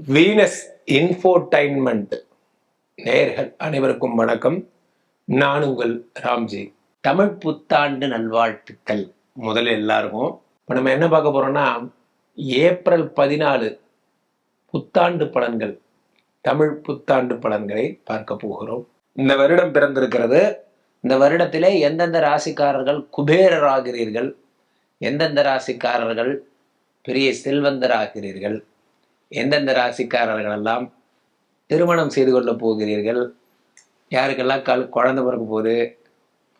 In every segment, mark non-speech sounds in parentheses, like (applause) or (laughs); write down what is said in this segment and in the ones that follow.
Venus infotainment. நேர்கள் அனைவருக்கும் வணக்கம். நான் உங்கள் ராம்ஜி. தமிழ் புத்தாண்டு நல்வாழ்த்துக்கள். முதல்ல எல்லாருக்கும். இப்போ நம்ம என்ன பார்க்க போறோம்னா ஏப்ரல் பதினாலு புத்தாண்டு பலன்கள். தமிழ் புத்தாண்டு பலன்களை பார்க்க போகிறோம். இந்த வருடம் பிறந்திருக்கிறது. இந்த வருடத்திலே எந்தெந்த ராசிக்காரர்கள் குபேரராகிறீர்கள்? எந்தெந்த ராசிக்காரர்கள் பெரிய செல்வந்தராகிறீர்கள்? எந்தெந்த ராசிக்காரர்கள் எல்லாம் திருமணம் செய்து கொள்ள போகிறீர்கள்? யாருக்கெல்லாம் கல் குழந்தை பிறக்க போது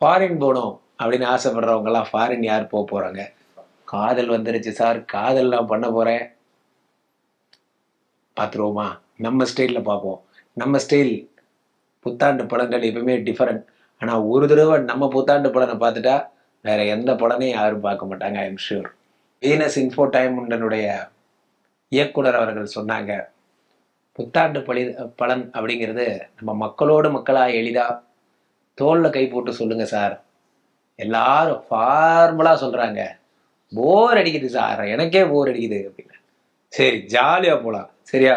ஃபாரின் போகணும் அப்படின்னு ஆசைப்படுறவங்கெல்லாம் ஃபாரின் யார் போக போகிறாங்க காதல் வந்துருச்சு சார். காதல்லாம் பண்ண போகிறேன் பார்த்துருவோமா? நம்ம ஸ்டைலில் பார்ப்போம். நம்ம ஸ்டைல் புத்தாண்டு படங்கள் எப்பவுமே டிஃப்ரெண்ட் ஆனால் ஒரு தடவை நம்ம புத்தாண்டு படனை பார்த்துட்டா வேற எந்த படனையும் யாரும் பார்க்க மாட்டாங்க I am sure Venus info time உண்டனுடைய இயக்குனர் அவர்கள் சொன்னாங்க புத்தாண்டு பழி பலன் அப்படிங்கிறது நம்ம மக்களோடு மக்களாக எளிதாக தோளில் கை போட்டு சொல்லுங்க சார். எல்லாரும் ஃபார்முலாக சொல்கிறாங்க போர் அடிக்குது சார். எனக்கே போர் அடிக்குது அப்படின்னு. சரி ஜாலியாக போகலாம் சரியா?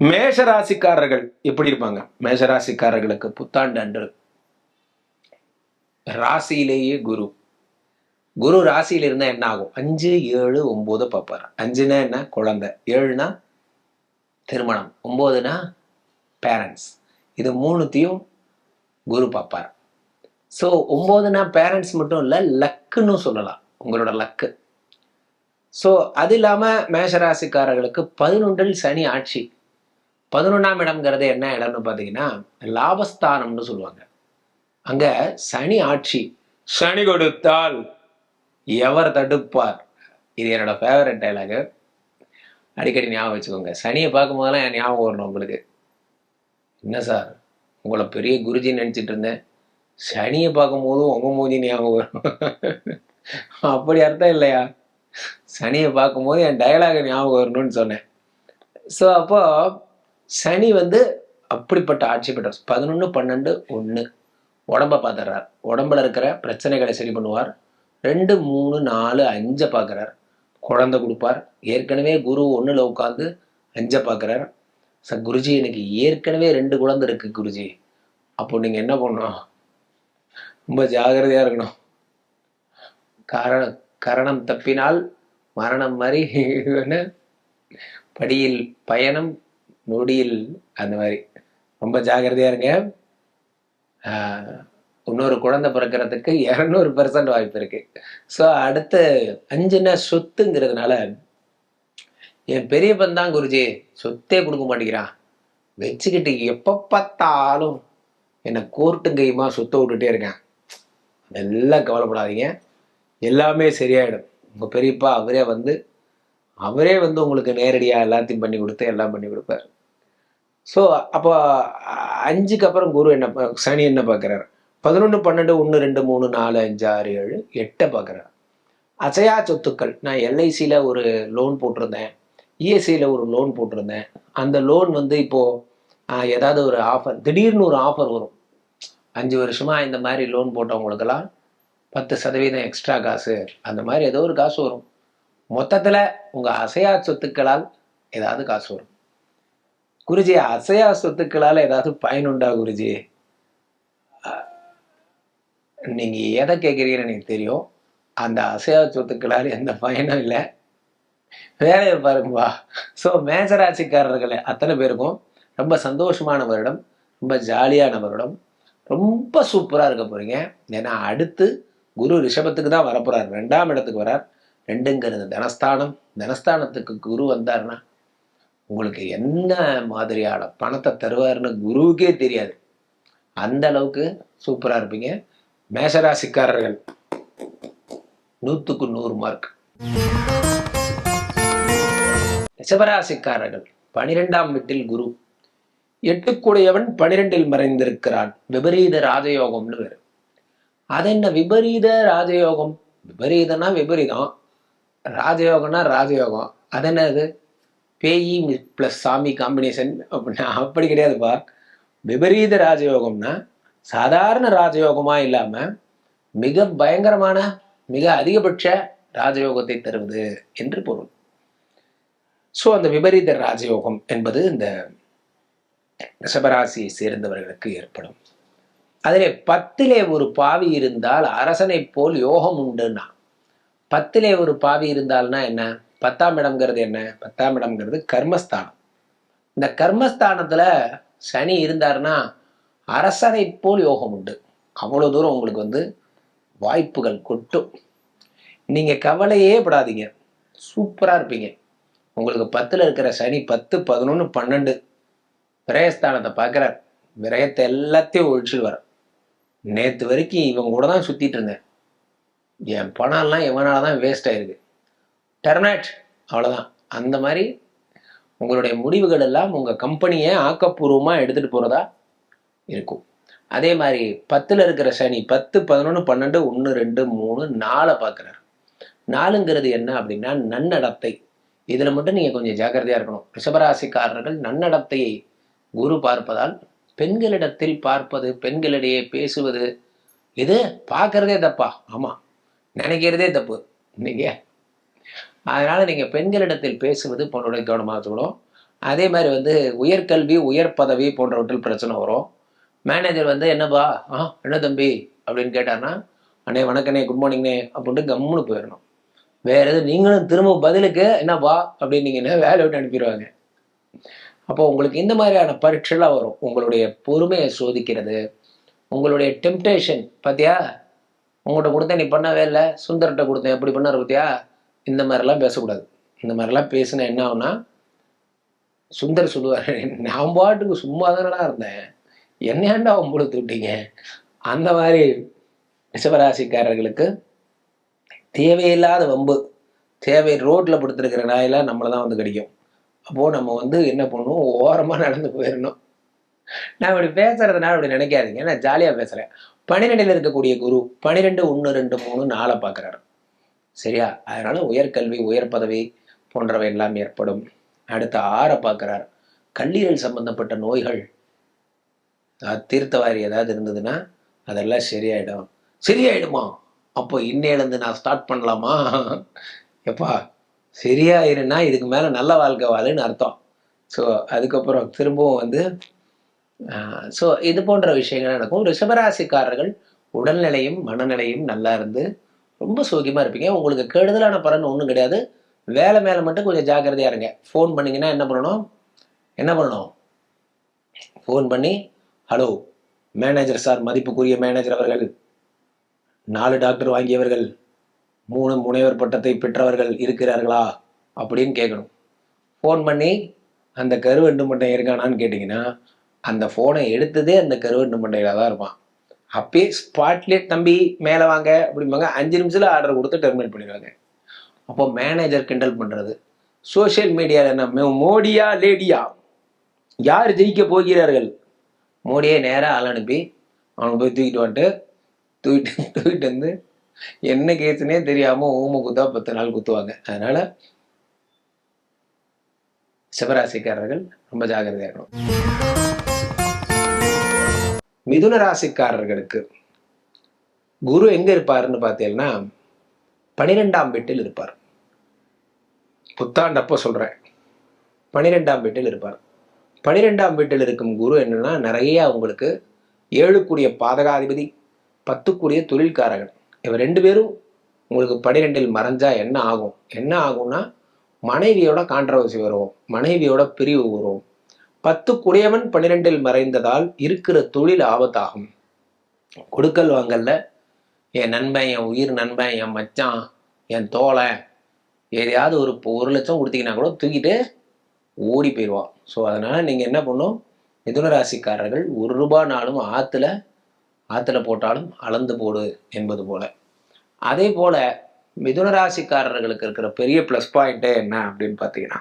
மேஷராசிக்காரர்கள் எப்படி இருப்பாங்க? மேஷராசிக்காரர்களுக்கு புத்தாண்டு அன்று. ராசியிலேயே குரு. குரு ராசியில் இருந்தால் என்ன ஆகும்? அஞ்சு ஏழு ஒம்பது பார்ப்பார். அஞ்சுனா என்ன? குழந்தை. ஏழுனா திருமணம். ஒம்போதுனா பேரண்ட்ஸ் இது மூணுத்தையும் குரு பார்ப்பார். ஸோ ஒம்போதுனா பேரண்ட்ஸ் மட்டும் இல்லை லக்குன்னு சொல்லலாம். உங்களோட லக்கு. ஸோ அது இல்லாமல் மேஷராசிக்காரர்களுக்கு பதினொன்றில் சனி ஆட்சி. பதினொன்றாம் இடம்ங்கிறது என்ன இடம்னு பார்த்தீங்கன்னா லாபஸ்தானம்னு சொல்லுவாங்க. அங்கே சனி ஆட்சி. சனி கொடுத்தால் எவர் தடுப்பார்? இது என்னோட ஃபேவரட் டைலாகு அடிக்கடி ஞாபகம் வச்சுக்கோங்க. சனியை பார்க்கும்போதெல்லாம் என் ஞாபகம் வரணும் உங்களுக்கு. என்ன சார்? உங்களை பெரிய குருஜின்னு நினச்சிட்டு இருந்தேன். சனியை பார்க்கும்போதும் உங்க மூஞ்சி ஞாபகம் வரும். அப்படி அர்த்தம் இல்லையா? சனியை பார்க்கும்போது என் டயலாக ஞாபகம் வரணும்னு சொன்னேன். ஸோ அப்போ சனி வந்து அப்படிப்பட்ட ஆட்சி பெற்றார் பதினொன்று பன்னெண்டு ஒன்று உடம்ப பார்த்துடுறார். உடம்புல இருக்கிற பிரச்சனைகளை சரி பண்ணுவார். ரெண்டு மூணு நாலு அஞ்சை பார்க்குறார். குழந்தை கொடுப்பார். ஏற்கனவே குரு ஒன்றில் உட்காந்து அஞ்சை பார்க்குறார். சார் குருஜி எனக்கு ஏற்கனவே ரெண்டு குழந்தை இருக்கு குருஜி. அப்போ நீங்கள் என்ன பண்ணணும்? ரொம்ப ஜாகிரதையாக இருக்கணும். காரணம் கரணம் தப்பினால் மரணம் மாதிரி படியில் பயணம் நொடியில் அந்த மாதிரி. ரொம்ப ஜாகிரதையாக இருங்க. ஆஹ் இன்னொரு குழந்தை பிறக்கிறதுக்கு இரநூறு பெர்சன்ட் வாய்ப்பு இருக்கு. ஸோ அடுத்து அஞ்சுனா சொத்துங்கிறதுனால என் பெரியப்பன் தான் குருஜி. சொத்தே கொடுக்க மாட்டேங்கிறான் வச்சுக்கிட்டு எப்போ பார்த்தாலும் என்னை கோர்ட்டு கையுமா சொத்தை விட்டுட்டே இருக்கேன். அதெல்லாம் கவலைப்படாதீங்க. எல்லாமே சரியாயிடும். உங்கள் பெரியப்பா அவரே வந்து அவரே வந்து உங்களுக்கு நேரடியாக எல்லாத்தையும் பண்ணி கொடுத்து எல்லாம் பண்ணி கொடுப்பார். ஸோ அப்போ அ- அஞ்சுக்கு அப்புறம் குரு என்ன பா- சனி என்ன பார்க்குறாரு? பதினொன்று பன்னெண்டு ஒன்று ரெண்டு மூணு நாலு அஞ்சு ஆறு ஏழு எட்டை பார்க்குறேன் அசையா சொத்துக்கள் நான் எல்ஐசியில் ஒரு லோன் போட்டிருந்தேன். இஎஸ்சியில் ஒரு லோன் போட்டிருந்தேன். அந்த லோன் வந்து இப்போது ஏதாவது ஒரு ஆஃபர் திடீர்னு ஒரு ஆஃபர் வரும். அஞ்சு வருஷமாக இந்த மாதிரி லோன் போட்டவங்களுக்கெல்லாம் பத்து சதவீதம் எக்ஸ்ட்ரா காசு அந்த மாதிரி ஏதோ ஒரு காசு வரும். மொத்தத்தில் உங்கள் அசையா சொத்துக்களால் ஏதாவது காசு வரும். குருஜி அசையா சொத்துக்களால் ஏதாவது பயனுண்டா குருஜி? நீங்கள் எதை கேட்குறீங்கன்னு எனக்கு தெரியும். அந்த அசையா சொத்துக்களால் எந்த பயனும் இல்லை. வேலையை பாருங்கப்பா. ஸோ மேசராசிக்காரர்கள் அத்தனை பேருக்கும் ரொம்ப சந்தோஷமான வருடம் ரொம்ப ஜாலியான வருடம். ரொம்ப சூப்பராக இருக்க போகிறீங்க ஏன்னா அடுத்து குரு ரிஷபத்துக்கு தான் வரப்போகிறார் ரெண்டாம் இடத்துக்கு வரார். ரெண்டுங்கிறது தனஸ்தானம். தனஸ்தானத்துக்கு குரு வந்தாருன்னா உங்களுக்கு என்ன மாதிரியான பணத்தை தருவாருன்னு குருவுக்கே தெரியாது. அந்த அளவுக்கு சூப்பராக இருப்பீங்க. மேசராசிக்காரர்கள் நூற்றுக்கு நூறு மார்க் ரிஷபராசிக்காரர்கள் பனிரெண்டாம் வீட்டில் குரு. எட்டுக்குடையவன் பனிரெண்டில் மறைந்திருக்கிறான். விபரீத ராஜயோகம்னு வேறு. அது என்ன விபரீத ராஜயோகம்? விபரீதம்னா விபரீதம். ராஜயோகம்னா ராஜயோகம். அது என்னது? பேயி ப்ளஸ் சாமி காம்பினேஷன் அப்படின்னா அப்படி கிடையாதுப்பா. விபரீத ராஜயோகம்னா சாதாரண ராஜயோகமாக இல்லாமல் மிக பயங்கரமான மிக அதிகபட்ச ராஜயோகத்தை தருவது என்று பொருள். ஸோ அந்த விபரீத ராஜயோகம் என்பது இந்த ரிஷபராசியை சேர்ந்தவர்களுக்கு ஏற்படும். அதிலே பத்திலே ஒரு பாவி இருந்தால் அரசனைப் போல் யோகம் உண்டுன்னா பத்திலே ஒரு பாவி இருந்தால்னா என்ன? பத்தாம் இடம்ங்கிறது என்ன? பத்தாம் இடம்ங்கிறது கர்மஸ்தானம். இந்த கர்மஸ்தானத்துல சனி இருந்தாருன்னா அரசனை போல் யோகம் உண்டு. அவ்வளோ தூரம் உங்களுக்கு வந்து வாய்ப்புகள் கொட்டும். நீங்கள் கவலையே படாதீங்க. சூப்பராக இருப்பீங்க. உங்களுக்கு பத்தில் இருக்கிற சனி பத்து பதினொன்று பன்னெண்டு விரயஸ்தானத்தை பார்க்குறார். விரயத்தை எல்லாத்தையும் ஒழிச்சிடுவார் நேற்று வரைக்கும் இவங்க கூட தான் சுற்றிட்டு இருந்தேன். என் பணம்லாம் இவனால தான் வேஸ்ட் ஆயிருக்கு. டெர்மினேட் அவ்வளோதான் அந்த மாதிரி உங்களுடைய முடிவுகள் எல்லாம் உங்கள் கம்பெனியை ஆக்கப்பூர்வமாக எடுத்துகிட்டு போகிறதா இருக்கும். அதே மாதிரி பத்தில் இருக்கிற சனி பத்து பதினொன்று பன்னெண்டு ஒன்று ரெண்டு மூணு நாலை பார்க்குறாரு. நாலுங்கிறது என்ன அப்படின்னா நன்னடத்தை. இதில் மட்டும் நீங்கள் கொஞ்சம் ஜாக்கிரதையாக இருக்கணும். ரிஷபராசிக்காரர்கள் நன்னடத்தையை குரு பார்ப்பதால் பெண்களிடத்தில் பார்ப்பது பெண்களிடையே பேசுவது இது பார்க்கறதே தப்பா? ஆமாம் நினைக்கிறதே தப்பு. நீங்கள் அதனால் நீங்கள் பெண்களிடத்தில் பேசுவது போன்றவற்றை கவனமாக வச்சுக்கணும் அதே மாதிரி வந்து உயர்கல்வி உயர் பதவி போன்றவற்றில் பிரச்சனை வரும். மேனேஜர் வந்து என்னப்பா? ஆ என்ன தம்பி? அப்படின்னு கேட்டார்னா அண்ணே வணக்கண்ணே குட் மார்னிங்ண்ணே அப்படின்ட்டு கம்முன்னு போயிடணும் வேற எதுவும் நீங்களும் திரும்ப பதிலுக்கு என்னப்பா? அப்படின்னீங்கன்னா வேலை விட்டு அனுப்பிடுவாங்க. அப்போ உங்களுக்கு இந்த மாதிரியான பரீட்சைலாம் வரும். உங்களுடைய பொறுமையை சோதிக்கிறது உங்களுடைய டெம்டேஷன் பார்த்தியா உங்கள்கிட்ட கொடுத்தேன் நீ பண்ணவே இல்லை. சுந்தர்கிட்ட கொடுத்தேன். எப்படி பண்ணார் பார்த்தியா இந்த மாதிரிலாம் பேசக்கூடாது. இந்த மாதிரிலாம் பேசினா என்ன ஆகுனா சுந்தர் சொல்லுவார் நான் பாட்டுக்கு சும்மா தானடா இருந்தேன். என்னையாண்டா அவன் விட்டீங்க? அந்த மாதிரி ரிஷபராசிக்காரர்களுக்கு தேவையில்லாத வம்பு தேவை ரோட்டில் படுத்துருக்கிற நாயெல்லாம் நம்மளை தான் வந்து கிடைக்கும். அப்போது நம்ம வந்து என்ன பண்ணுவோம் ஓரமாக நடந்து போயிடணும் நான் இப்படி பேசுறதுனால அப்படி நினைக்காதீங்க. நான் ஜாலியாக பேசுகிறேன் பன்னிரெண்டில் இருக்கக்கூடிய குரு பன்னிரெண்டு ஒன்று ரெண்டு மூணு நாளை பார்க்குறாரு. சரியா? அதனால உயர்கல்வி உயர் பதவி போன்றவை எல்லாம் ஏற்படும். அடுத்து ஆறை பார்க்குறார். கல்லீரல் சம்பந்தப்பட்ட நோய்கள் தீர்த்தவாரி ஏதாவது இருந்ததுன்னா அதெல்லாம் சரியாயிடும். சரியாயிடுமா? அப்போ இன்னையிலேருந்து நான் ஸ்டார்ட் பண்ணலாமா? எப்பா சரியாயிருன்னா இதுக்கு மேலே நல்ல வாழ்க்கை வாழுன்னு அர்த்தம். ஸோ அதுக்கப்புறம் திரும்பவும் வந்து ஸோ இது போன்ற விஷயங்கள் நடக்கும். ரிஷபராசிக்காரர்கள் உடல்நிலையும் மனநிலையும் நல்லா இருந்து ரொம்ப சோக்கியமாக இருப்பீங்க. உங்களுக்கு கெடுதலான பலன் ஒன்றும் கிடையாது. வேலை மேலே மட்டும் கொஞ்சம் ஜாக்கிரதையாக இருங்க. ஃபோன் பண்ணிங்கன்னா என்ன பண்ணணும்? என்ன பண்ணணும்? ஃபோன் பண்ணி ஹலோ மேனேஜர் சார் மதிப்புக்குரிய மேனேஜர் அவர்கள். நாலு டாக்டர் வாங்கியவர்கள் மூணு முனைவர் பட்டத்தை பெற்றவர்கள் இருக்கிறார்களா அப்படின்னு கேட்கணும் ஃபோன் பண்ணி அந்த கருவண்டு மண்டை இருக்கானான்னு கேட்டிங்கன்னா அந்த ஃபோனை எடுத்ததே அந்த கருவண்டு மண்டையில் தான் இருப்பான். அப்பயே ஸ்பாட்லேயே தம்பி மேலே வாங்க அப்படிம்பாங்க. அஞ்சு நிமிஷத்தில் ஆர்டர் கொடுத்து டெர்மினேட் பண்ணிடுவாங்க. அப்போ மேனேஜர் கிண்டல் பண்ணுறது சோஷியல் மீடியாவில் என்ன? மோடியா லேடியா? யார் ஜெயிக்க போகிறார்கள்? மோடியே நேராக ஆள் அனுப்பி அவனை போய் தூக்கிட்டு வந்துட்டு தூக்கிட்டு (laughs) தூக்கிட்டு வந்து என்ன கேஸுனே தெரியாமல் ஊம குத்தா பத்து நாள் குத்துவாங்க. அதனால சிவராசிக்காரர்கள் ரொம்ப ஜாக்கிரதையா இருக்கணும். மிதுன ராசிக்காரர்களுக்கு குரு எங்க இருப்பாருன்னு பார்த்தீங்கன்னா பனிரெண்டாம் வீட்டில் இருப்பார். புத்தாண்டப்போ சொல்றேன். பனிரெண்டாம் வீட்டில் இருப்பார். பனிரெண்டாம் வீட்டில் இருக்கும் குரு என்னன்னா நிறைய உங்களுக்கு ஏழுக்குரிய பாதகாதிபதி பத்துக்குரிய தொழில்காரகன். இவர் ரெண்டு பேரும் உங்களுக்கு பனிரெண்டில் மறைஞ்சா என்ன ஆகும்? என்ன ஆகும்னா மனைவியோட கான்ட்ரவர்சி வரும் மனைவியோட பிரிவு வரும் பத்து குடையவன் பன்னிரெண்டில் மறைந்ததால் இருக்கிற தொழில் ஆபத்தாகும். கொடுக்கல் வாங்கல்ல என் நண்பன் என் உயிர் நண்பன் என் மச்சான் என் தோலை எதையாவது ஒரு ஒரு லட்சம் கொடுத்தீங்கன்னா கூட தூக்கிட்டு ஓடி போயிடுவான் ஸோ அதனால் நீங்கள் என்ன பண்ணும் மிதுன ராசிக்காரர்கள் ஒரு ரூபானாலும் ஆற்றுல ஆற்றுல போட்டாலும் அளந்து போடு என்பது போல். அதே போல் மிதுன ராசிக்காரர்களுக்கு இருக்கிற பெரிய ப்ளஸ் பாயிண்ட்டே என்ன அப்படின்னு பார்த்தீங்கன்னா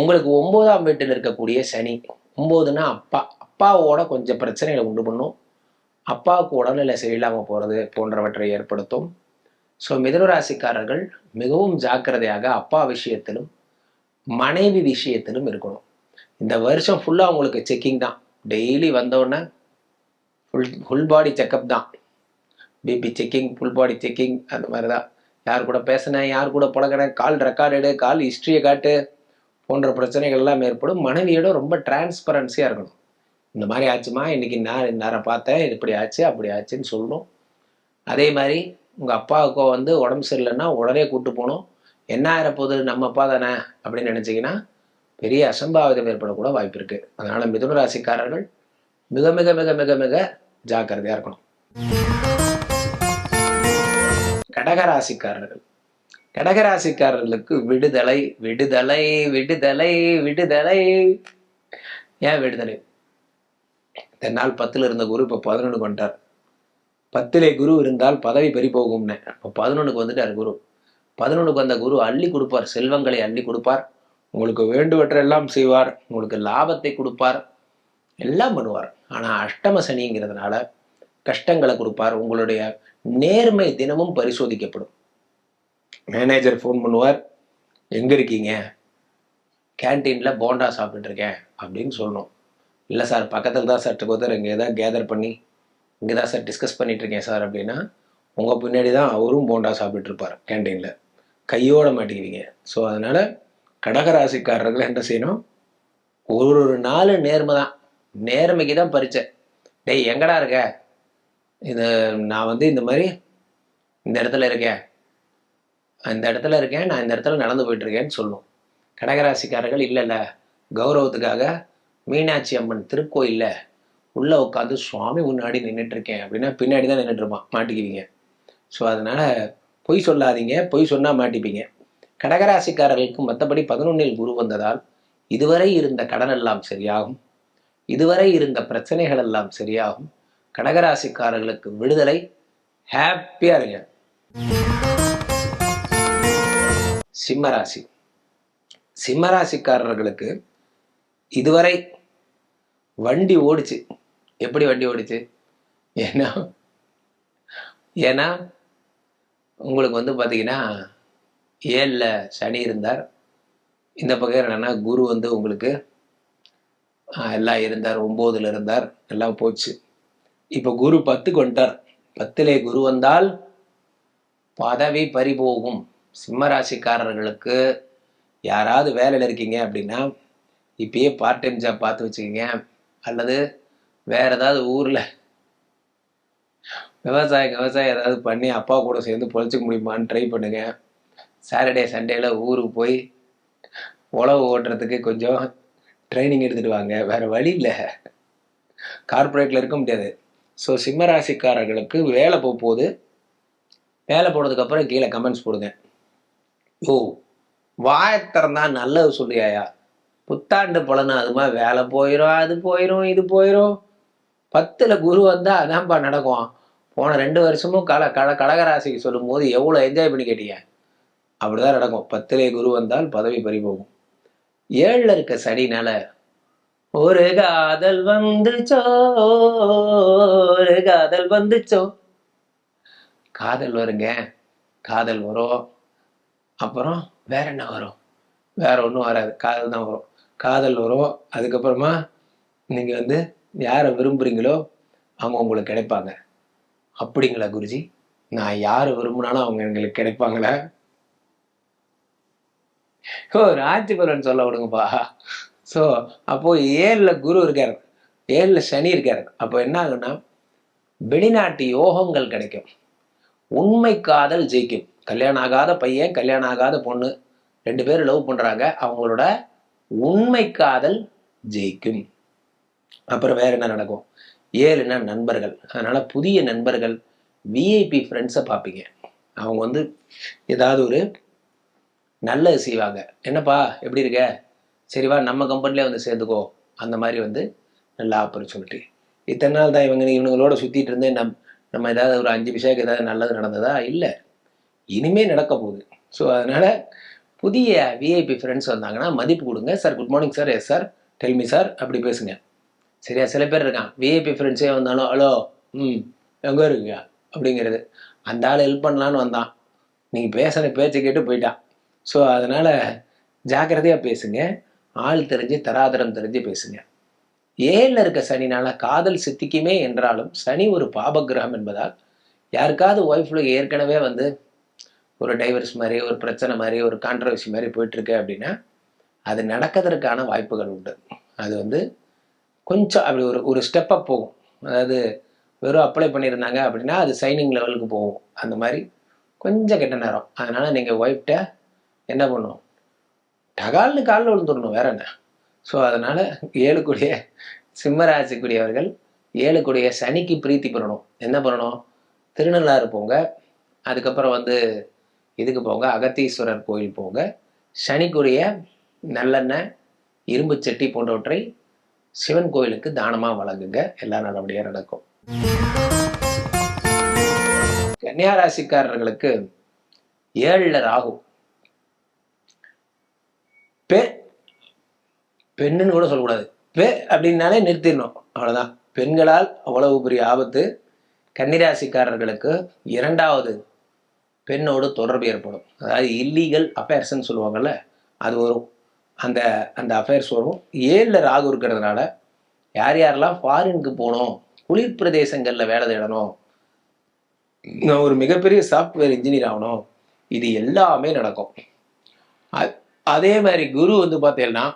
உங்களுக்கு ஒம்போதாம் வீட்டில் இருக்கக்கூடிய சனி ஒம்போதுன்னா அப்பா அப்பாவோட கொஞ்சம் பிரச்சனைகளை உண்டு பண்ணும். அப்பாவுக்கு உடல்நிலை சரியில்லாமல் போகிறது போன்றவற்றை ஏற்படுத்தும். ஸோ மிதுன ராசிக்காரர்கள் மிகவும் ஜாக்கிரதையாக அப்பா விஷயத்திலும் மனைவி விஷயத்திலும் இருக்கணும். இந்த வருஷம் ஃபுல்லாக உங்களுக்கு செக்கிங் தான். டெய்லி வந்தோடனே ஃபுல் ஃபுல் பாடி செக்கப் தான். BP checking full body checking அந்த மாதிரி தான் யார் கூட பேசினேன் யார் கூட பழகினேன் கால் ரெக்கார்டு கால் ஹிஸ்ட்ரியை காட்டு போன்ற பிரச்சனைகள் எல்லாம் ஏற்படும். மனைவியோட ரொம்ப டிரான்ஸ்பரன்சியாக இருக்கணும். இந்த மாதிரி ஆச்சுமா? இன்றைக்கி நான் நேரம் பார்த்தேன் இது இப்படி ஆச்சு அப்படி ஆச்சுன்னு சொல்லணும். அதே மாதிரி உங்கள் அப்பாவுக்கோ வந்து உடம்பு சரியில்லைன்னா உடனே கூப்பிட்டு போகணும். என்ன ஆகிறப்போகுது நம்ம அப்பா தானே? அப்படின்னு நினச்சிங்கன்னா பெரிய அசம்பாவிதம் ஏற்படக்கூட வாய்ப்பு இருக்குது அதனால் மிதுன ராசிக்காரர்கள் மிக மிக மிக மிக மிக ஜாக்கிரதையாக இருக்கணும். கடகராசிக்காரர்கள் கடகராசிக்காரர்களுக்கு விடுதலை விடுதலை விடுதலை விடுதலை. ஏன் விடுதலை? தென்னால் பத்தில் இருந்த குரு இப்போ பதினொன்றுக்கு வந்துட்டார். பத்திலே குரு இருந்தால் பதவி பெறி போகும்னு இப்போ பதினொன்றுக்கு வந்துட்டார் குரு. பதினொன்றுக்கு வந்த குரு அள்ளி கொடுப்பார் செல்வங்களை அள்ளி கொடுப்பார். உங்களுக்கு வேண்டுவற்றெல்லாம் செய்வார் உங்களுக்கு லாபத்தை கொடுப்பார் எல்லாம் பண்ணுவார். ஆனால் அஷ்டம சனிங்கிறதுனால கஷ்டங்களை கொடுப்பார் உங்களுடைய நேர்மை தினமும் பரிசோதிக்கப்படும். மேனேஜர் ஃபோன் பண்ணுவார் எங்கே இருக்கீங்க? கேன்டீனில் போண்டா சாப்பிட்டுட்டு இருக்கேன் அப்படின்னு சொல்லணும். இல்லை சார் பக்கத்தில் தான் சார் ஒருத்தர் இங்கே தான் கேதர் பண்ணி இங்கே தான் சார் டிஸ்கஸ் பண்ணிகிட்ருக்கேன் சார் அப்படின்னா உங்கள் பின்னாடி தான் அவரும் போண்டா சாப்பிட்டுருப்பார் கேன்டீனில் கையோட மாட்டிக்குவீங்க. ஸோ அதனால் கடகராசிக்காரர்கள் என்ன செய்யணும்? ஒரு ஒரு நாள் நேர்மை தான். நேர்மைக்கு தான் பரிச்சை. டேய் எங்கடா இருக்க? இந்த நான் வந்து இந்த மாதிரி இந்த இடத்துல இருக்கேன். இந்த இடத்துல இருக்கேன் நான் இந்த இடத்துல நடந்து போயிட்டுருக்கேன்னு சொல்லுவோம் கடகராசிக்காரர்கள் இல்லை இல்லை. கௌரவத்துக்காக மீனாட்சி அம்மன் திருக்கோயிலில் உள்ளே உட்காந்து சுவாமி முன்னாடி நின்றுட்டுருக்கேன் அப்படின்னா பின்னாடி தான் நின்றுட்டுருப்பான் மாட்டிக்குவீங்க. ஸோ அதனால் பொய் சொல்லாதீங்க பொய் சொன்னால் மாட்டிப்பீங்க. கடகராசிக்காரர்களுக்கு மற்றபடி பதினொன்னில் குரு வந்ததால் இதுவரை இருந்த கடன் எல்லாம் சரியாகும். இதுவரை இருந்த பிரச்சனைகள் எல்லாம் சரியாகும். கடகராசிக்காரர்களுக்கு விடுதலை. ஹாப்பியாக இருங்க. சிம்மராசி. சிம்மராசிக்காரர்களுக்கு இதுவரை வண்டி ஓடிச்சு. எப்படி வண்டி ஓடிச்சு? ஏன்னா ஏன்னா உங்களுக்கு வந்து பார்த்தீங்கன்னா ஏழில் சனி இருந்தார். இந்த பக்கம் என்னென்னா குரு வந்து உங்களுக்கு எல்லாம் இருந்தார் ஒம்போதில் இருந்தார் எல்லாம் போச்சு. இப்போ குரு பத்துக்கு வந்துட்டார். பத்திலே குரு வந்தால் பதவி பறிபோகும். சிம்மராசிக்காரர்களுக்கு யாராவது வேலையில் இருக்கீங்க அப்படின்னா இப்பயே பார்ட் டைம் ஜாப் பார்த்து வச்சுக்கோங்க. அல்லது வேறு ஏதாவது ஊரில் விவசாயம் விவசாயம் ஏதாவது பண்ணி அப்பா கூட சேர்ந்து பொழைச்சிக்க முடியுமான்னு ட்ரை பண்ணுங்க. சாட்டர்டே சண்டேல ஊருக்கு போய் உழவு ஓட்டுறதுக்கு கொஞ்சம் ட்ரைனிங் எடுத்துட்டு வாங்க. வேற வழி இல்லை. கார்ப்பரேட்ல இருக்க முடியாது. ஸோ சிம்மராசிக்காரர்களுக்கு வேலை போக போகுது வேலை போனதுக்கப்புறம் கீழே கமெண்ட்ஸ் போடுங்க. ஓ வாயத்திறந்தா நல்லது சொல்லியாயா புத்தாண்டு பலன்? அதுமா வேலை போயிடும் அது போயிடும் இது போயிடும் பத்துல குரு வந்தா அதான்ப்பா நடக்கும். போன ரெண்டு வருஷமும் கல கல கடகராசிக்கு சொல்லும் போது எவ்வளோ என்ஜாய் பண்ணி கேட்டீங்க அப்படிதான் நடக்கும். பத்திலே குரு வந்தால் பதவி பறி போகும் ஏழில் இருக்க சனினால ஒரு காதல் வந்துச்சோ ஒரு காதல் வந்துச்சோ காதல் வருங்க காதல் வரும். அப்புறம் வேற என்ன வரும்? வேற ஒன்றும் வராது காதல் தான் வரும். காதல் வரும் அதுக்கப்புறமா நீங்கள் வந்து யாரை விரும்புகிறீங்களோ அவங்க உங்களுக்கு கிடைப்பாங்க. அப்படிங்களா குருஜி? நான் யார் விரும்பினாலும் அவங்க எங்களுக்கு கிடைப்பாங்களா? ஓ ராஜிபுரன் சொல்ல விடுங்கப்பா. ஸோ அப்போ ஏழில் குரு இருக்கார். ஏழில் சனி இருக்கார். அப்போ என்ன ஆகுன்னா வெளிநாட்டு யோகங்கள் கிடைக்கும். உண்மை காதல் ஜெயிக்கும். கல்யாணம் ஆகாத பையன் கல்யாணம் ஆகாத பொண்ணு ரெண்டு பேரும் லவ் பண்ணுறாங்க அவங்களோட உண்மை காதல் ஜெயிக்கும். அப்புறம் வேற என்ன நடக்கும்? ஏழுனா நண்பர்கள். அதனால் புதிய நண்பர்கள் விஐபி ஃப்ரெண்ட்ஸை பார்ப்பீங்க அவங்க வந்து ஏதாவது ஒரு நல்லது செய்வாங்க. என்னப்பா எப்படி இருக்க? சரிவா நம்ம கம்பெனிலே வந்து சேர்ந்துக்கோ. அந்த மாதிரி வந்து நல்ல ஆப்பர்ச்சுனிட்டி இத்தனை நாள் தான் இவங்க இவங்களோட சுற்றிட்டு இருந்தேன் நம் நம்ம ஏதாவது ஒரு அஞ்சு விஷயம் ஏதாவது நல்லது நடந்ததா? இல்லை. இனிமே நடக்க போகுது. ஸோ அதனால் புதிய விஐபி ஃப்ரெண்ட்ஸ் வந்தாங்கன்னா மதிப்பு கொடுங்க. Sir good morning sir yes sir tell me sir அப்படி பேசுங்க. சரியா? சில பேர் இருக்கான் விஐபி ஃப்ரெண்ட்ஸே வந்தாலும் ஹலோ ம் எங்கே இருக்கீங்க? அப்படிங்கிறது. அந்த ஆள் ஹெல்ப் பண்ணலான்னு வந்தான். நீங்கள் பேசுகிற பேச்சை கேட்டு போயிட்டான் ஸோ அதனால் ஜாக்கிரதையாக பேசுங்க. ஆள் தெரிஞ்சு தராதரம் தெரிஞ்சு பேசுங்க. ஏழில் இருக்க சனினால காதல் சித்திக்குமே என்றாலும் சனி ஒரு பாபகிரகம் என்பதால் யாருக்காவது ஒய்ஃப்ல ஏற்கனவே வந்து ஒரு டைவர்ஸ் மாதிரி ஒரு பிரச்சனை மாதிரி ஒரு கான்ட்ரவர்சி மாதிரி போயிட்டுருக்கு அப்படின்னா அது நடக்கிறதுக்கான வாய்ப்புகள் உண்டு. அது வந்து கொஞ்சம் அப்படி ஒரு ஒரு ஸ்டெப்பாக போகும். அதாவது வெறும் அப்ளை பண்ணியிருந்தாங்க அப்படின்னா அது சைனிங் லெவலுக்கு போகும். அந்த மாதிரி கொஞ்சம் கெட்ட நேரம். அதனால் நீங்கள் ஒய்ஃப்ட என்ன பண்ணும் டகால்னு காலில் விழுந்துடணும் வேற என்ன? ஸோ அதனால் ஏழுக்குடிய சிம்மராசிக்குரியவர்கள் ஏழுக்குடிய சனிக்கு பிரீத்தி பண்ணணும். என்ன பண்ணணும்? திருநள்ளாறு போங்க. அதுக்கப்புறம் வந்து இதுக்கு போங்க. அகத்தீஸ்வரர் கோயில் போங்க. சனிக்குரிய நல்லெண்ணெய் இரும்பு சட்டி போன்றவற்றை சிவன் கோயிலுக்கு தானமாக வழங்குங்க. எல்லாம் நல்லபடியாக நடக்கும். கன்னியாராசிக்காரர்களுக்கு ஏழில் ராகு. பெ பெண்ணுன்னு கூட சொல்லக்கூடாது. பெ அப்படின்னாலே நிறுத்திடணும். அவ்வளோதான் பெண்களால் அவ்வளவு பெரிய ஆபத்து. கன்னிராசிக்காரர்களுக்கு இரண்டாவது பெண்ணோடு தொடர்பு ஏற்படும். அதாவது இல்லீகல் அஃபேர்ஸ்ன்னு சொல்லுவாங்கல்ல அது வரும். அந்த அந்த அஃபேர்ஸ் வரும். ஏழில் ராகு இருக்கிறதுனால யார் யாரெல்லாம் ஃபாரினுக்கு போகணும் குளிர் பிரதேசங்களில் வேலை தேடணும் நான் ஒரு மிகப்பெரிய சாஃப்ட்வேர் இன்ஜினியர் ஆகணும் இது எல்லாமே நடக்கும். அதே மாதிரி குரு வந்து பார்த்தீங்கன்னா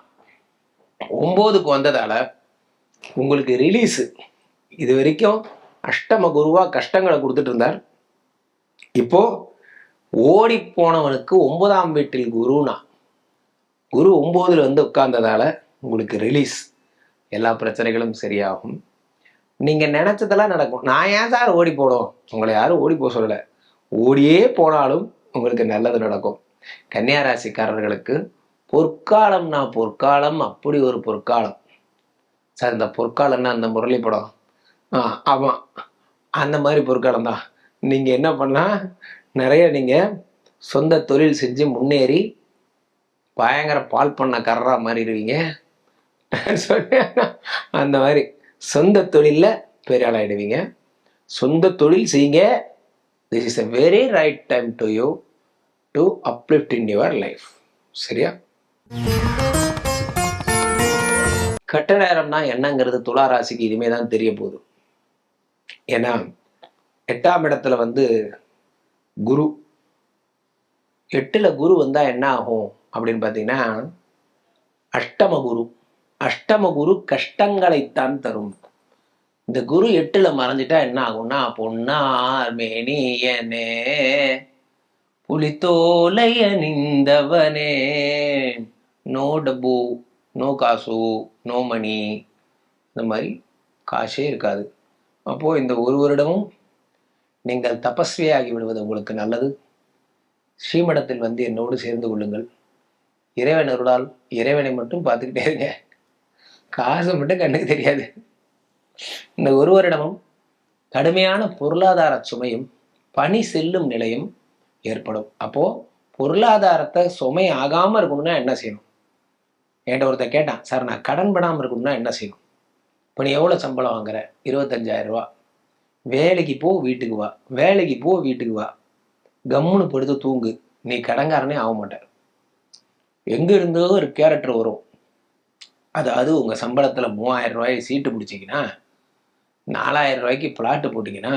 ஒம்போதுக்கு வந்ததால் உங்களுக்கு ரிலீஸு இது வரைக்கும் அஷ்டம குருவாக கஷ்டங்களை கொடுத்துட்டு இருந்தார். இப்போது ஓடி போனவனுக்கு ஒன்பதாம் வீட்டில் குருனா. குரு ஒம்போதில் வந்து உட்கார்ந்ததால் உங்களுக்கு ரிலீஸ் எல்லா பிரச்சனைகளும் சரியாகும். நீங்கள் நினச்சதெல்லாம் நடக்கும். நான் ஏன் சார் ஓடி போடும் உங்களை யாரும் ஓடி போக சொல்லலை. ஓடியே போனாலும் உங்களுக்கு நல்லது நடக்கும். கன்னியா ராசிக்காரர்களுக்கு பொற்காலம்னா பொற்காலம் அப்படி ஒரு பொற்காலம். சார் இந்த பொற்காலம்னா அந்த முரளி படம். ஆ ஆமாம் அந்த மாதிரி பொற்காலம் தான். நீங்கள் என்ன பண்ணால் நிறைய நீங்கள் சொந்த தொழில் செஞ்சு முன்னேறி பயங்கர பால் பண்ண கர்றா மாறிடுவீங்க அந்த மாதிரி சொந்த தொழிலில் பெரிய ஆளாயிடுவீங்க சொந்த தொழில் செய்யுங்க. This is a very right time to you to uplift in your life சரியா? கட்ட நேரம்னா என்னங்கிறது துலா ராசிக்கு தான் தெரிய போகுது. ஏன்னா எட்டாம் இடத்துல வந்து குரு. எட்டில் குரு வந்தால் என்ன ஆகும்? அப்படின்னு பார்த்தீங்கன்னா அஷ்டம குரு. அஷ்டம குரு கஷ்டங்களைத்தான் தரும். இந்த குரு எட்டுல மறைஞ்சிட்டா என்ன ஆகும்னா பொன்னார் மேனியனே புலித்தோலை அணிந்தவனே நோ டபு நோ காசு நோ மணி இந்த மாதிரி காசே இருக்காது. அப்போது இந்த ஒரு வருடமும் நீங்கள் தபஸ்வியாகி விடுவது உங்களுக்கு நல்லது. ஸ்ரீமடத்தில் வந்து என்னோடு சேர்ந்து கொள்ளுங்கள். இறைவன் அருளால் இறைவனை மட்டும் பார்த்துக்கிட்டே இருங்க. காசு மட்டும் கண்ணுக்கு தெரியாது. இந்த ஒரு வருடமும் கடுமையான பொருளாதார சுமையும் பணி செல்லும் நிலையும் ஏற்படும். அப்போ பொருளாதாரத்தை சுமை ஆகாமல் இருக்கணும்னா என்ன செய்யணும்? என்கிட்ட ஒருத்தன் கேட்டான் சார் நான் கடன் படாமல் இருக்கணும்னா என்ன செய்யணும்? இப்போ நீ எவ்வளோ சம்பளம் வாங்குற? இருபத்தஞ்சாயிரம் ரூபா. வேலைக்கு போ வீட்டுக்கு வா. வேலைக்கு போ வீட்டுக்கு வா. கம்முன்னு படுத்து தூங்கு. நீ கடன்காரனே ஆக மாட்டார் எங்கே இருந்தோ ஒரு கேரக்டர் வரும். அதாவது உங்கள் சம்பளத்தில் மூவாயிரம் ரூபாய் சீட்டு பிடிச்சிங்கன்னா நாலாயிரம் ரூபாய்க்கு பிளாட்டு போட்டிங்கன்னா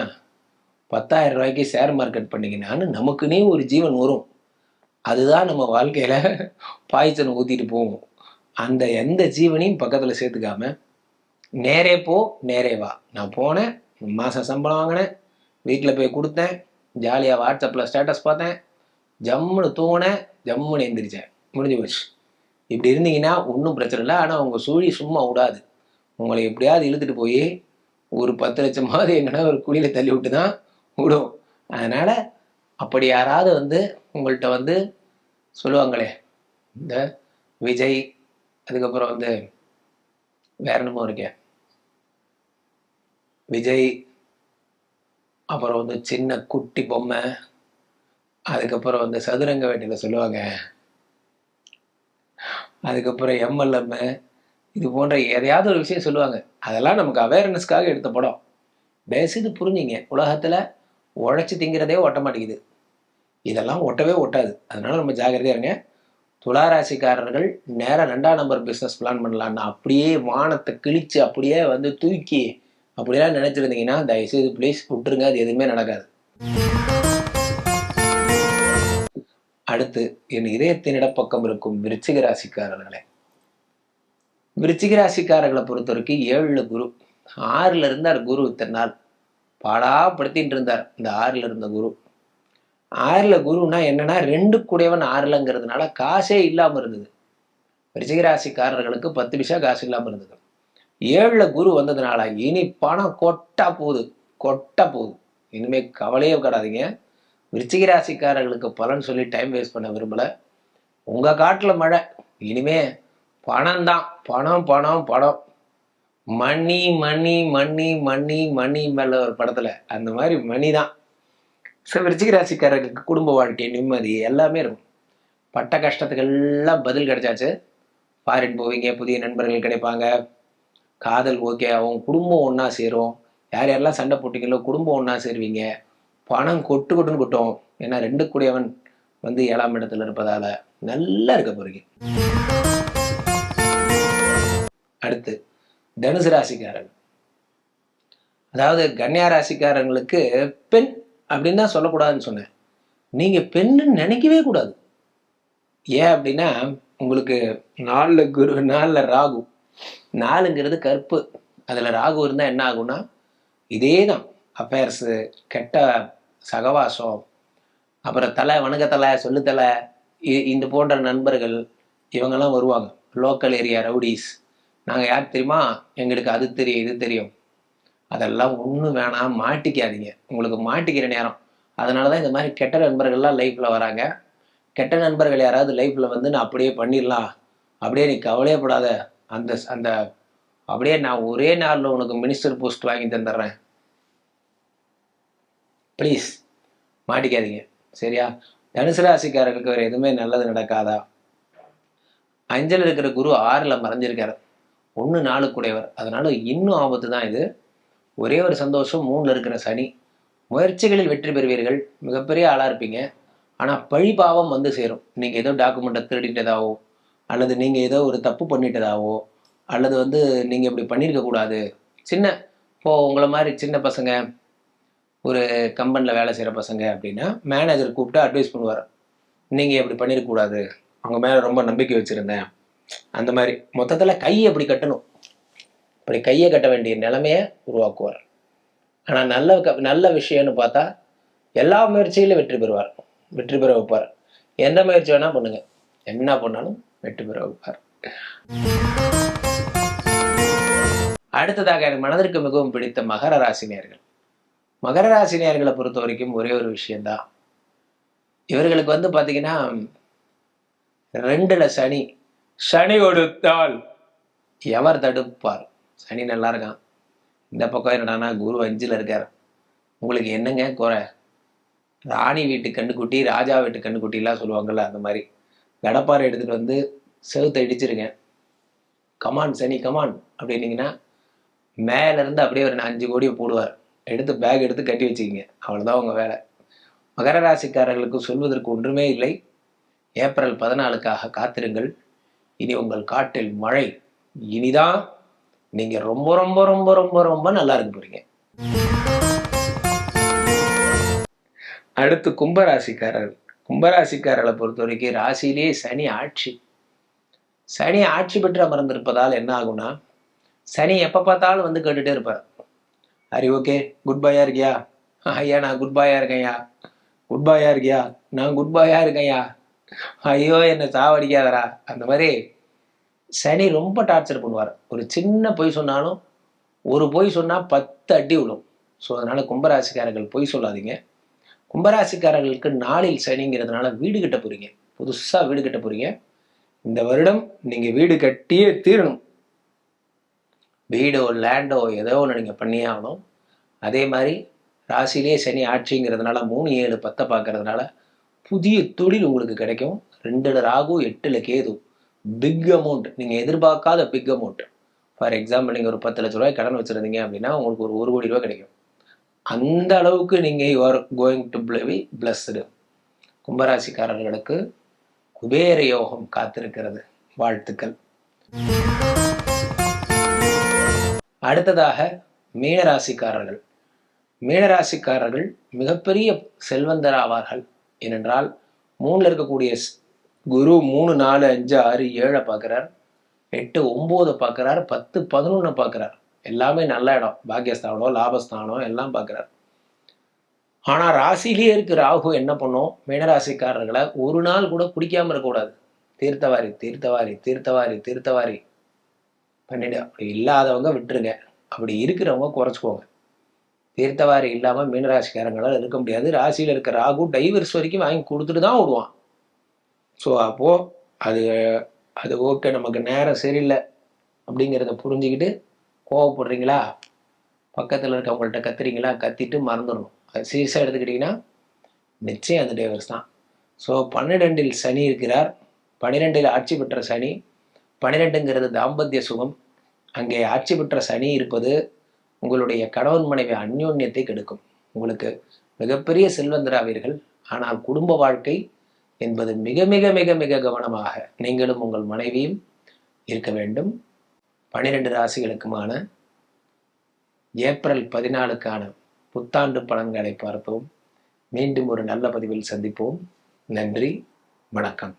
பத்தாயிரம் ரூபாய்க்கு ஷேர் மார்க்கெட் பண்ணிங்கன்னான்னு நமக்குன்னே ஒரு ஜீவன் வரும். அதுதான் நம்ம வாழ்க்கையில் பாய்ச்சனை ஊற்றிட்டு போவோம் அந்த எந்த ஜீவனையும் பக்கத்தில் சேர்த்துக்காம நேரே போ நேரே வா. நான் போனேன் மாதம் சம்பளம் வாங்கினேன் வீட்டில் போய் கொடுத்தேன் ஜாலியாக வாட்ஸ்அப்பில் ஸ்டேட்டஸ் பார்த்தேன் ஜம்முன்னு தூங்கினேன் ஜம்முன்னு எந்திரிச்சேன். முடிஞ்சு போச்சு. இப்படி இருந்தீங்கன்னா ஒன்றும் பிரச்சனை இல்லை. ஆனால் உங்கள் சூழி சும்மா விடாது. உங்களை எப்படியாவது இழுத்துட்டு போய் ஒரு பத்து லட்சமாவது எங்கன்னா ஒரு குழியில் தள்ளி விட்டு தான் விடும். அதனால் அப்படி யாராவது வந்து உங்கள்கிட்ட வந்து சொல்லுவாங்களே இந்த விஜய் அதுக்கப்புறம் வந்து வேற என்னமோ இருக்கேன் விஜய் அப்புறம் வந்து சின்ன குட்டி பொம்மை அதுக்கப்புறம் வந்து சதுரங்க வேட்டையில் சொல்லுவாங்க. அதுக்கப்புறம் எம்எல்எம் இது போன்ற எதையாவது ஒரு விஷயம் சொல்லுவாங்க. அதெல்லாம் நமக்கு அவேர்னஸ்க்காக எடுத்த படம். பேசிது புரிஞ்சுங்க. உலகத்தில் உழைச்சி திங்கிறதே ஒட்ட மாட்டேங்குது. இதெல்லாம் ஒட்டவே ஒட்டாது. அதனால் நம்ம ஜாகிரதையாக இருங்க. துளாராசிக்காரர்கள் நேராக ரெண்டாம் நம்பர் பிஸ்னஸ் பிளான் பண்ணலான்னு அப்படியே வானத்தை கிழிச்சு அப்படியே வந்து தூக்கி அப்படியெல்லாம் நினச்சிருந்தீங்கன்னா தயவுசெய்து ப்ளீஸ் விட்டுருங்க. அது எதுவுமே நடக்காது. அடுத்து என் இதயத்தின் இடப்பக்கம் இருக்கும் விருச்சிக ராசிக்காரர்களே. விருச்சிக ராசிக்காரர்களை பொறுத்த வரைக்கும் ஏழுல குரு ஆறுல இருந்தார் குரு இத்தனை நாள். பாடாப்படுத்திட்டு இருந்தார் இந்த ஆறுல இருந்த குரு. ஆறுல குருன்னா என்னன்னா ரெண்டு கூடையவன் ஆறுலங்கிறதுனால காசே இல்லாம இருந்தது. விருச்சிக ராசிக்காரர்களுக்கு பத்து பைசா காசு இல்லாம இருந்தது. ஏழுல குரு வந்ததுனால இனி பணம் கொட்டா போகுது கொட்டா போகுது. இனிமே கவலையே கிடாதீங்க விருச்சிக ராசிக்காரர்களுக்கு பலன் சொல்லி டைம் வேஸ்ட் பண்ண விரும்பலை. உங்கள் காட்டில் மழை இனிமே பணம் தான் பணம் பணம் பணம். மணி மணி மணி மணி மணி மேல ஒரு படத்தில். அந்த மாதிரி மணி தான் ஸோ விருச்சிக ராசிக்காரர்களுக்கு குடும்ப வாழ்க்கை நிம்மதி எல்லாமே இருக்கும். பட்ட கஷ்டத்துக்கு எல்லாம் பதில் கிடைச்சாச்சு. ஃபாரின் போவீங்க புதிய நண்பர்கள் கிடைப்பாங்க. காதல் ஓகே அவங்க குடும்பம் ஒன்றா சேரும். யார் யாரெல்லாம் சண்டை போட்டீங்களோ குடும்பம் ஒன்றா சேருவீங்க. பணம் கொட்டு கொட்டுன்னு கொட்டும் ஏன்னா ரெண்டு கூடியவன் வந்து ஏழாம் இடத்துல இருப்பதால நல்லா இருக்க போறீங்க. அடுத்து தனுசு ராசிக்காரன். அதாவது கன்னியா ராசிக்காரங்களுக்கு பெண் அப்படின்னு தான் சொல்லக்கூடாதுன்னு சொன்னேன். நீங்க பெண்ணு நினைக்கவே கூடாது. ஏன் அப்படின்னா உங்களுக்கு நாலுல குரு நாலுல ராகு. நாலுங்கிறது கற்பு அதுல ராகு இருந்தா என்ன ஆகும்னா இதே தான் அஃபேர்ஸு கெட்ட சகவாசம் அப்புறம் தலை வணக்கத்தலை சொல்லுத்தலை இ- இந்த போன்ற நண்பர்கள் இவங்கெல்லாம் வருவாங்க. லோக்கல் ஏரியா ரவுடிஸ் நாங்கள் யார் தெரியுமா? எங்களுக்கு அது தெரியும் இது தெரியும். அதெல்லாம் ஒன்றும் வேணாம் மாட்டிக்காதீங்க. உங்களுக்கு மாட்டிக்கிற நேரம். அதனால தான் இந்த மாதிரி கெட்ட நண்பர்கள்லாம் லைஃப்பில் வராங்க. கெட்ட நண்பர்கள் யாராவது லைஃப்பில் வந்து நான் அப்படியே பண்ணிடலாம். அப்படியே நீ கவலையப்படாத அந்த அந்த அப்படியே நான் ஒரே நாளில் உனக்கு மினிஸ்டர் போஸ்ட் வாங்கி தந்துடுறேன். ப்ளீஸ் மாட்டிக்காதீங்க. சரியா? தனுசு ராசிக்காரர்களுக்கு வேறு எதுவுமே நல்லது நடக்காதா? அஞ்சல் இருக்கிற குரு ஆறில் மறைஞ்சிருக்காரு. ஒன்று நாலு கூடையவர். அதனால இன்னும் ஆபத்து தான் இது. ஒரே ஒரு சந்தோஷம் மூணில் இருக்கிற சனி. முயற்சிகளில் வெற்றி பெறுவீர்கள். மிகப்பெரிய ஆளாக இருப்பீங்க. ஆனால் பழி பாவம் வந்து சேரும். நீங்கள் ஏதோ டாக்குமெண்ட்டை திருடிட்டதாவோ அல்லது நீங்கள் ஏதோ ஒரு தப்பு பண்ணிட்டதாவோ அல்லது வந்து நீங்கள் இப்படி பண்ணியிருக்கக்கூடாது சின்ன இப்போ உங்களை மாதிரி சின்ன பசங்க ஒரு கம்பெனியில் வேலை செய்கிற பசங்க அப்படின்னா மேனேஜர் கூப்பிட்டு அட்வைஸ் பண்ணுவார். நீங்கள் இப்படி பண்ணிடக்கூடாது அவங்க மேலே ரொம்ப நம்பிக்கை வச்சுருந்தேன். அந்த மாதிரி. மொத்தத்தில் கையை அப்படி கட்டணும். இப்படி கையை கட்ட வேண்டிய நிலைமையை உருவாக்குவார். ஆனால் நல்ல க- நல்ல விஷயம்னு பார்த்தா எல்லா முயற்சியிலும் வெற்றி பெறுவார். வெற்றி பெற வைப்பார். எந்த முயற்சி வேணால் பண்ணுங்க. என்ன பண்ணாலும் வெற்றி பெற வைப்பார். அடுத்ததாக எனக்கு மனதிற்கு மிகவும் பிடித்த மகர ராசினியர்கள் மகர ராசினியர்களை பொறுத்த வரைக்கும் ஒரே ஒரு விஷயம்தான். இவர்களுக்கு வந்து பார்த்தீங்கன்னா ரெண்டுல சனி. சனி கொடுத்தால் எவர் தடுப்பார்? சனி நல்லா இருக்கான். இந்த பக்கம் என்னடான்னா குரு அஞ்சுல இருக்கார். உங்களுக்கு என்னங்க குறை? ராணி வீட்டு கண்ணுக்குட்டி ராஜா வீட்டு கண்ணுக்குட்டிலாம் சொல்லுவாங்கல்ல அந்த மாதிரி. கடப்பாறை எடுத்துட்டு வந்து செவுத்தை இடிச்சிருங்க. கமான் சனி கமான் அப்படின்னீங்கன்னா மேல இருந்து அப்படியே ஒரு அஞ்சு கோடியை போடுவார். எடுத்து பேக் எடுத்து கட்டி வச்சுக்கிங்க. அவ்வளோதான் உங்கள் வேலை. மகர ராசிக்காரர்களுக்கு சொல்வதற்கு ஒன்றுமே இல்லை. ஏப்ரல் பதினாலுக்காக காத்திருங்கள். இனி உங்கள் காட்டில் மழை. இனிதான் நீங்கள் ரொம்ப ரொம்ப ரொம்ப ரொம்ப ரொம்ப நல்லா இருக்க போறீங்க. அடுத்து கும்பராசிக்காரர். கும்பராசிக்காரர்களை பொறுத்த வரைக்கும் ராசியிலேயே சனி ஆட்சி. சனி ஆட்சி பெற்று அமர்ந்திருப்பதால் என்ன ஆகும்னா சனி எப்போ பார்த்தாலும் வந்து கேட்டுகிட்டே இருப்பார். ஹரி ஓகே குட் பாயா இருக்கியா? ஐயா நான் குட் பாயா இருக்கேன்யா. குட் பாயா இருக்கியா? நான் குட் பாயா இருக்கேன்யா. ஐயோ என்னை சாவடிக்காதரா அந்த மாதிரி சனி ரொம்ப டார்ச்சர் பண்ணுவார். ஒரு சின்ன பொய் சொன்னாலும் ஒரு பொய் சொன்னால் பத்து அடி விழும். ஸோ அதனால் கும்பராசிக்காரர்கள் பொய் சொல்லாதீங்க. கும்பராசிக்காரர்களுக்கு நாளில் சனிங்கிறதுனால வீடு கட்ட போகிறீங்க புதுசாக வீடு கட்ட போகிறீங்க இந்த வருடம் நீங்கள் வீடு கட்டியே தீரணும். வீடோ லேண்டோ ஏதோ ஒன்று நீங்கள் பண்ணியே ஆகணும் அதே மாதிரி ராசிலே சனி ஆட்சிங்கிறதுனால மூணு ஏழு பத்தை பார்க்கறதுனால புதிய தொழில் உங்களுக்கு கிடைக்கும். ரெண்டில் ராகு எட்டில் கேது. பிக் அமௌண்ட் நீங்கள் எதிர்பார்க்காத பிக் அமௌண்ட் ஃபார் எக்ஸாம்பிள் நீங்கள் ஒரு பத்து லட்ச ரூபாய் கடன் வச்சுருந்தீங்க அப்படின்னா உங்களுக்கு ஒரு ஒரு கோடி ரூபா கிடைக்கும். அந்த அளவுக்கு நீங்கள் your going to be blessed கும்பராசிக்காரர்களுக்கு குபேர யோகம் காத்திருக்கிறது. வாழ்த்துக்கள். அடுத்ததாக மீனராசிக்காரர்கள். மீனராசிக்காரர்கள் மிகப்பெரிய செல்வந்தர் ஆவார்கள். ஏனென்றால் மூணில் இருக்கக்கூடிய குரு மூணு நாலு அஞ்சு ஆறு ஏழை பார்க்குறார். எட்டு ஒம்பது பார்க்குறார். பத்து பதினொன்று பார்க்குறார். எல்லாமே நல்ல இடம். பாக்கியஸ்தானோ லாபஸ்தானோ எல்லாம் பார்க்குறார். ஆனால் ராசிலேயே இருக்க ராகு. என்ன பண்ணும்? மீனராசிக்காரர்களை ஒரு நாள் கூட குடிக்காம இருக்கக்கூடாது. தீர்த்தவாரி தீர்த்தவாரி தீர்த்தவாரி தீர்த்தவாரி. பண்ணிடு. அப்படி இல்லாதவங்க விட்டுருங்க. அப்படி இருக்கிறவங்க குறைச்சிக்கோங்க. தீர்த்தவாரி இல்லாமல் மீனராசிக்காரங்களால் இருக்க முடியாது. ராசியில் இருக்க ராகு டைவர்ஸ் வரைக்கும் வாங்கி கொடுத்துட்டு தான் விடுவான் ஸோ அப்போது அது அது ஓகே நமக்கு நேரம் சரியில்லை அப்படிங்கிறத புரிஞ்சுக்கிட்டு கோவப்படுறீங்களா? பக்கத்தில் இருக்கவங்கள்ட்ட கத்துறீங்களா? கத்திட்டு மறந்துடணும். அது சீரியஸாக எடுத்துக்கிட்டிங்கன்னா நிச்சயம் அந்த டைவர்ஸ் தான். ஸோ பன்னிரெண்டில் சனி இருக்கிறார். பன்னிரெண்டில் ஆட்சி பெற்ற சனி. பன்னிரெண்டுங்கிறது தாம்பத்திய சுகம். அங்கே ஆட்சி பெற்ற சனி இருப்பது உங்களுடைய கணவன் மனைவி அந்யோன்யத்தை கெடுக்கும். உங்களுக்கு மிகப்பெரிய செல்வந்தராவீர்கள். ஆனால் குடும்ப வாழ்க்கை என்பது மிக மிக மிக மிக கவனமாக நீங்களும் உங்கள் மனைவியும் இருக்க வேண்டும். பனிரெண்டு ராசிகளுக்குமான ஏப்ரல் பதினாலுக்கான புத்தாண்டு பலன்களை பார்ப்போம் மீண்டும் ஒரு நல்ல பதிவில் சந்திப்போம். நன்றி. வணக்கம்.